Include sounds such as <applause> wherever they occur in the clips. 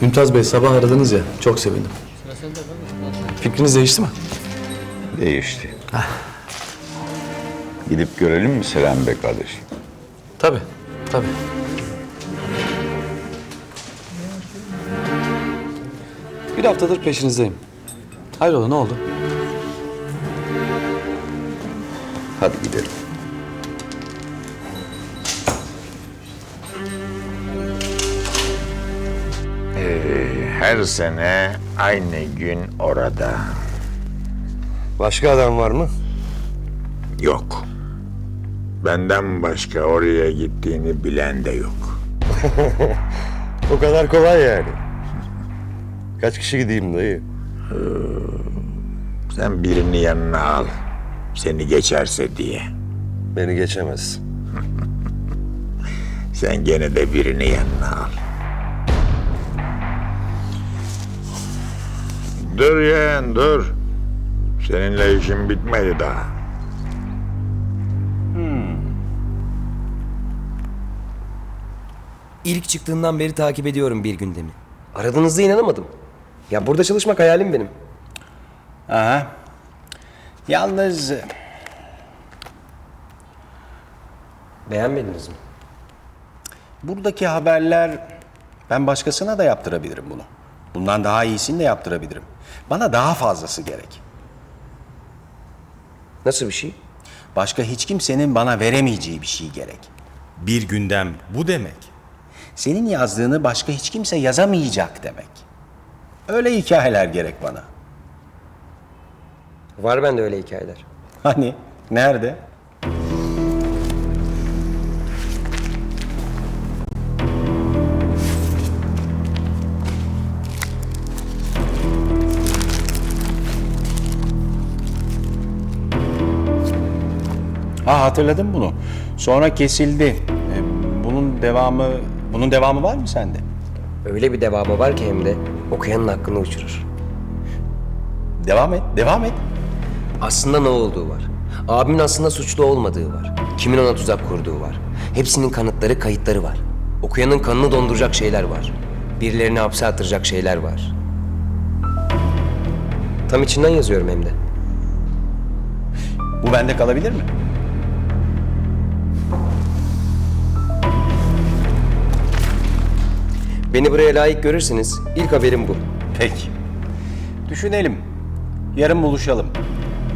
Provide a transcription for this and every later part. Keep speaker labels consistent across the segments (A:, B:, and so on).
A: Mümtaz Bey sabah aradınız ya. Çok sevindim. Fikriniz değişti mi?
B: Değişti. Gidip görelim mi Selam Bey kardeşim?
A: Tabii. Tabii. Bir haftadır peşinizdeyim. Hayrola ne oldu?
B: Hadi gidelim.
C: Her sene aynı gün orada.
D: Başka adam var mı?
C: Yok. Benden başka oraya gittiğini bilen de yok. <laughs>
D: O kadar kolay yani. Kaç kişi gideyim dayı?
C: Sen birini yanına al. Seni geçerse diye.
D: Beni geçemez. <laughs>
C: Sen gene de birini yanına al. Dur yeğen dur. Seninle işim bitmedi daha.
E: İlk çıktığından beri takip ediyorum bir gündemi. Aradığınızda inanamadım. Ya burada çalışmak hayalim benim.
F: Aha. Yalnız
E: Beğenmediniz mi?
F: buradaki haberler ben başkasına da yaptırabilirim bunu. Bundan daha iyisini de yaptırabilirim. Bana daha fazlası gerek.
E: Nasıl bir şey?
F: Başka hiç kimsenin bana veremeyeceği bir şey gerek. Bir gündem bu demek. Senin yazdığını başka hiç kimse yazamayacak demek. Öyle hikayeler gerek bana.
E: Var bende öyle hikayeler.
F: Hani nerede? Ha hatırladım bunu. Sonra kesildi. E, Bunun devamı bunun devamı var mı sende?
E: Öyle bir devamı var ki hem de okuyanın hakkını uçurur.
F: Devam et, devam et.
E: Aslında ne olduğu var. Abimin aslında suçlu olmadığı var. Kimin ona tuzak kurduğu var. Hepsinin kanıtları, kayıtları var. Okuyanın kanını donduracak şeyler var. Birilerini hapse attıracak şeyler var. Tam içinden yazıyorum hem de.
F: Bu bende kalabilir mi?
E: Beni buraya layık görürseniz ilk haberim bu.
F: Peki. Düşünelim. Yarın buluşalım.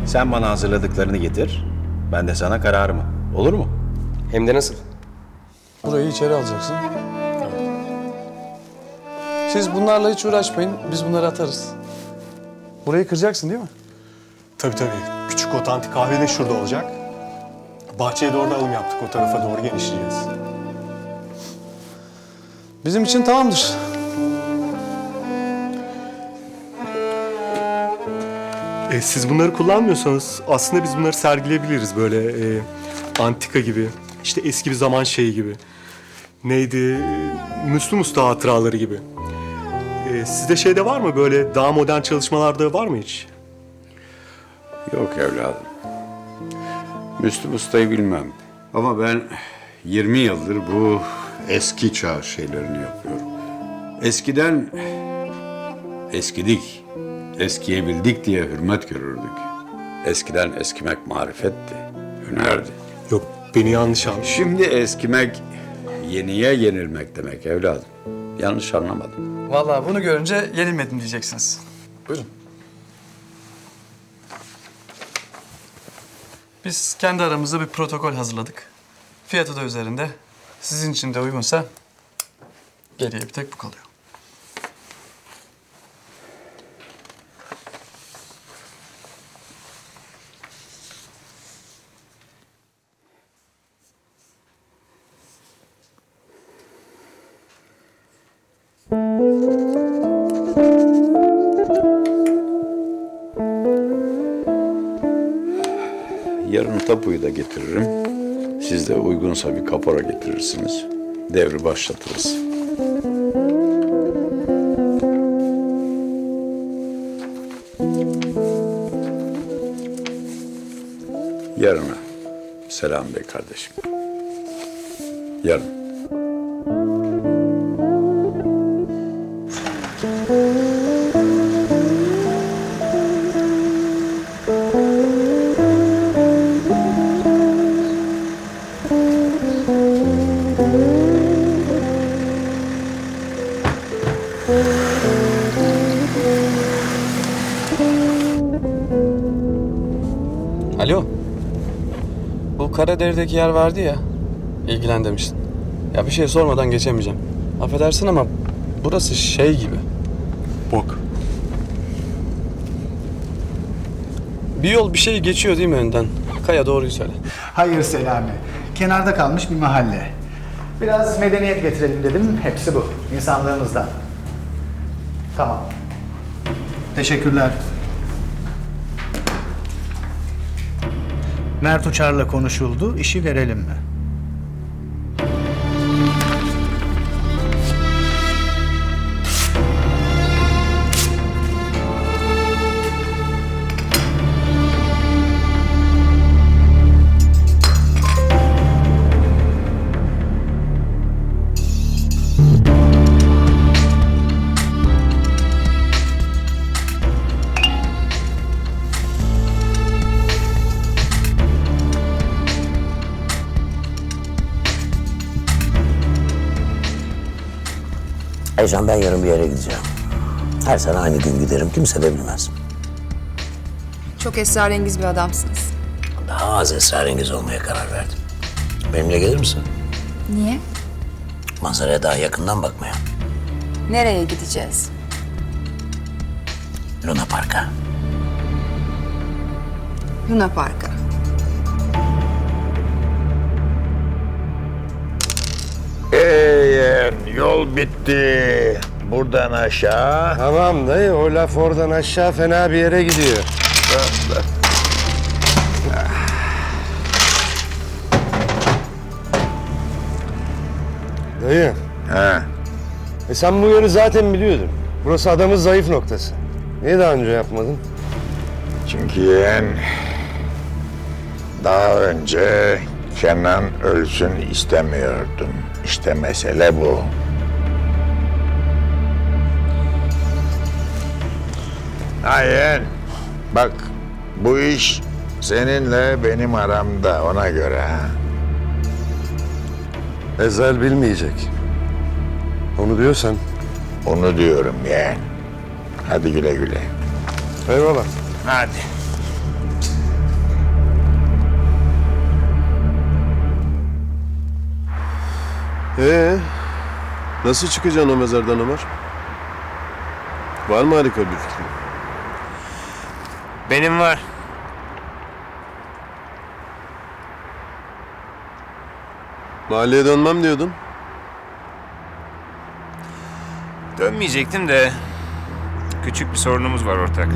F: Sen bana hazırladıklarını getir. Ben de sana kararımı. Olur mu?
E: Hem de nasıl?
A: Burayı içeri alacaksın. Siz bunlarla hiç uğraşmayın. Biz bunları atarız. Burayı kıracaksın değil mi?
G: Tabii tabii. Küçük otantik kahve de şurada olacak. Bahçeye doğru da alım yaptık. O tarafa doğru genişleyeceğiz.
A: Bizim için tamamdır.
G: E, siz bunları kullanmıyorsanız aslında biz bunları sergileyebiliriz böyle e, antika gibi. işte eski bir zaman şeyi gibi. Neydi? Müslüm Usta hatıraları gibi. E, sizde şeyde var mı böyle daha modern çalışmalarda var mı hiç?
B: Yok evladım. Müslüm Usta'yı bilmem. Ama ben 20 yıldır bu eski çağ şeylerini yapıyorum. Eskiden eskidik, eskiyebildik diye hürmet görürdük. Eskiden eskimek marifetti, hünerdi.
G: Yok beni yanlış anladın.
B: Şimdi eskimek yeniye yenilmek demek evladım. Yanlış anlamadım.
A: Vallahi bunu görünce yenilmedim diyeceksiniz. Buyurun. Biz kendi aramızda bir protokol hazırladık. Fiyatı da üzerinde. Sizin için de uygunsa geriye bir tek bu kalıyor.
B: Yarın tapuyu da getiririm. Siz de uygunsa bir kapora getirirsiniz. Devri başlatırız. Yarına. Selam Bey kardeşim. Yarın.
A: Alo. Bu Karadere'deki yer vardı ya. İlgilen demiştin. Ya bir şey sormadan geçemeyeceğim. Affedersin ama burası şey gibi.
G: Bok.
A: Bir yol bir şey geçiyor değil mi önden? Kaya doğruyu söyle.
H: Hayır Selami. Kenarda kalmış bir mahalle. Biraz medeniyet getirelim dedim. Hepsi bu. İnsanlığımızdan. Tamam. Teşekkürler. Mert Uçar'la konuşuldu. İşi verelim mi?
I: Ayşen ben yarın bir yere gideceğim. Her sene aynı gün giderim. Kimse de bilmez.
J: Çok esrarengiz bir adamsınız.
I: Daha az esrarengiz olmaya karar verdim. Benimle gelir misin?
J: Niye?
I: Manzaraya daha yakından bakmaya.
J: Nereye gideceğiz?
I: Luna Park'a.
J: Luna Park'a.
C: Eğer yol bitti. Buradan aşağı.
D: Tamam dayı o laf oradan aşağı fena bir yere gidiyor. Dayı,
C: Ha.
D: e sen bu yönü zaten biliyordun. Burası adamın zayıf noktası. Niye daha önce yapmadın?
C: Çünkü yeğen daha önce Kenan ölsün istemiyordum. İşte mesele bu. Ha yeğen, bak bu iş seninle benim aramda ona göre ha.
D: Ezel bilmeyecek. Onu diyorsan.
C: Onu diyorum yeğen. Hadi güle güle.
D: Eyvallah.
C: Hadi.
K: Ee, nasıl çıkacaksın o mezardan Ömer? Var mı harika bir fikrin?
E: Benim var.
K: Mahalleye dönmem diyordun.
L: Dönmeyecektim de küçük bir sorunumuz var ortak.